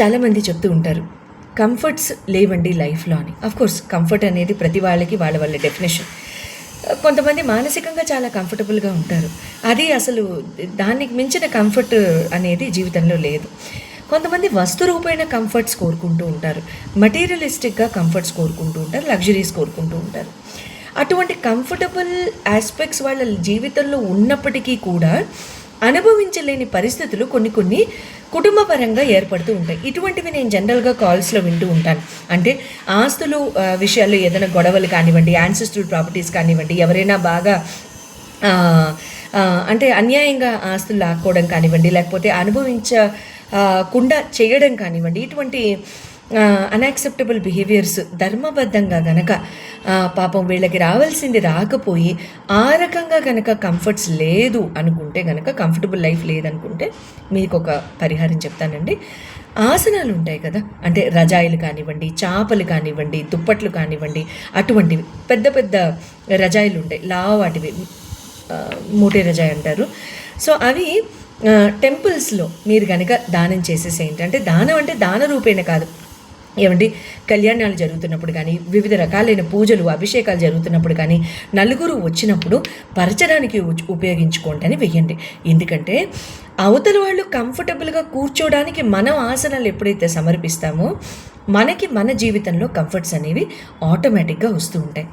చాలామంది చెప్తూ ఉంటారు కంఫర్ట్స్ లేవండి లైఫ్లో అని. కోర్స్ కంఫర్ట్ అనేది ప్రతి వాళ్ళకి వాళ్ళ వాళ్ళ డెఫినేషన్ కొంతమంది మానసికంగా చాలా కంఫర్టబుల్గా ఉంటారు. అది అసలు దానికి మించిన కంఫర్ట్ అనేది జీవితంలో లేదు. కొంతమంది వస్తు రూపైన కంఫర్ట్స్ కోరుకుంటూ ఉంటారు. మటీరియలిస్టిక్గా కంఫర్ట్స్ కోరుకుంటూ ఉంటారు. లగ్జరీస్ కోరుకుంటూ ఉంటారు. అటువంటి కంఫర్టబుల్ ఆస్పెక్ట్స్ వాళ్ళ జీవితంలో ఉన్నప్పటికీ కూడా అనుభవించలేని పరిస్థితులు కొన్ని కొన్ని కుటుంబపరంగా ఏర్పడుతూ ఉంటాయి. ఇటువంటివి నేను జనరల్గా కాల్స్లో వింటూ ఉంటాను. అంటే ఆస్తులు విషయాల్లో ఏదైనా గొడవలు కానివ్వండి యాన్సిస్ట్రల్ ప్రాపర్టీస్ కానివ్వండి ఎవరైనా బాగా అంటే అన్యాయంగా ఆస్తులు లాక్కోవడం కానివ్వండి లేకపోతే అనుభవించకుండా చేయడం కానివ్వండి ఇటువంటి అన్యాక్సెప్టబుల్ బిహేవియర్స్ ధర్మబద్ధంగా గనక పాపం వీళ్ళకి రావాల్సింది రాకపోయి ఆ రకంగా గనక కంఫర్ట్స్ లేదు అనుకుంటే గనక కంఫర్టబుల్ లైఫ్ లేదనుకుంటే మీకు ఒక పరిహారం చెప్తానండి. ఆసనాలు ఉంటాయి కదా అంటే రజాయిలు కానివ్వండి చాపలు కానివ్వండి దుప్పట్లు కానివ్వండి అటువంటివి పెద్ద పెద్ద రజాయిలు ఉంటాయి. లా వాటివి మూటే రజాయి అంటారు. సో అవి టెంపుల్స్లో మీరు కనుక దానం చేసేసేయండి. అంటే దానం అంటే దాన రూపేణ కాదు. ఏమండి కళ్యాణాలు జరుగుతున్నప్పుడు కానీ వివిధ రకాలైన పూజలు అభిషేకాలు జరుగుతున్నప్పుడు కానీ నలుగురు వచ్చినప్పుడు పరచడానికి ఉపయోగించుకోండి అని వెయ్యండి. ఎందుకంటే అవతల వాళ్ళు కంఫర్టబుల్గా కూర్చోడానికి మనం ఆసనాలు ఎప్పుడైతే సమర్పిస్తామో మనకి మన జీవితంలో కంఫర్ట్స్ అనేవి ఆటోమేటిక్గా వస్తూ ఉంటాయి.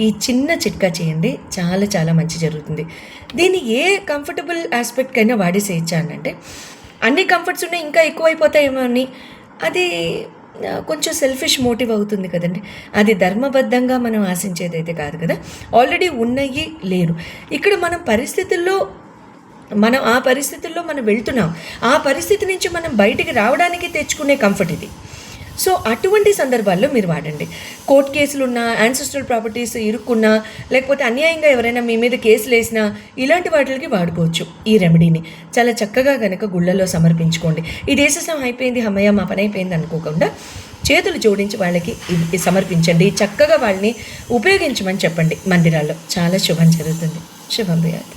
ఈ చిన్న చిట్కా చేయండి చాలా చాలా మంచి జరుగుతుంది. దీన్ని ఏ కంఫర్టబుల్ ఆస్పెక్ట్కైనా వాడేసేయచ్చా అంటే అన్ని కంఫర్ట్స్ ఉన్నాయి ఇంకా ఎక్కువైపోతాయేమో అని. అది కొంచెం సెల్ఫిష్ మోటివ్ అవుతుంది కదండి. అది ధర్మబద్ధంగా మనం ఆశించేది అయితే కాదు కదా. ఆల్రెడీ ఉన్నాయి లేరు. ఇక్కడ మనం పరిస్థితుల్లో మనం ఆ పరిస్థితుల్లో మనం వెళ్తున్నాం. ఆ పరిస్థితి నుంచి మనం బయటికి రావడానికి తెచ్చుకునే కంఫర్ట్ ఇది. సో అటువంటి సందర్భాల్లో మీరు వాడండి. కోర్ట్ కేసులు ఉన్నా యాన్సిస్ట్రల్ ప్రాపర్టీస్ ఇరుక్కున్నా లేకపోతే అన్యాయంగా ఎవరైనా మీ మీద కేసులు వేసినా ఇలాంటి వాటికి వాడుకోవచ్చు ఈ రెమెడీని చాలా చక్కగా కనుక గుళ్ళలో సమర్పించుకోండి. ఈ దేశం అయిపోయింది అమ్మయ్య మా పని అయిపోయింది అనుకోకుండా చేతులు జోడించి వాళ్ళకి ఇది సమర్పించండి. చక్కగా వాళ్ళని ఉపయోగించమని చెప్పండి మందిరాల్లో. చాలా శుభం జరుగుతుంది. శుభం.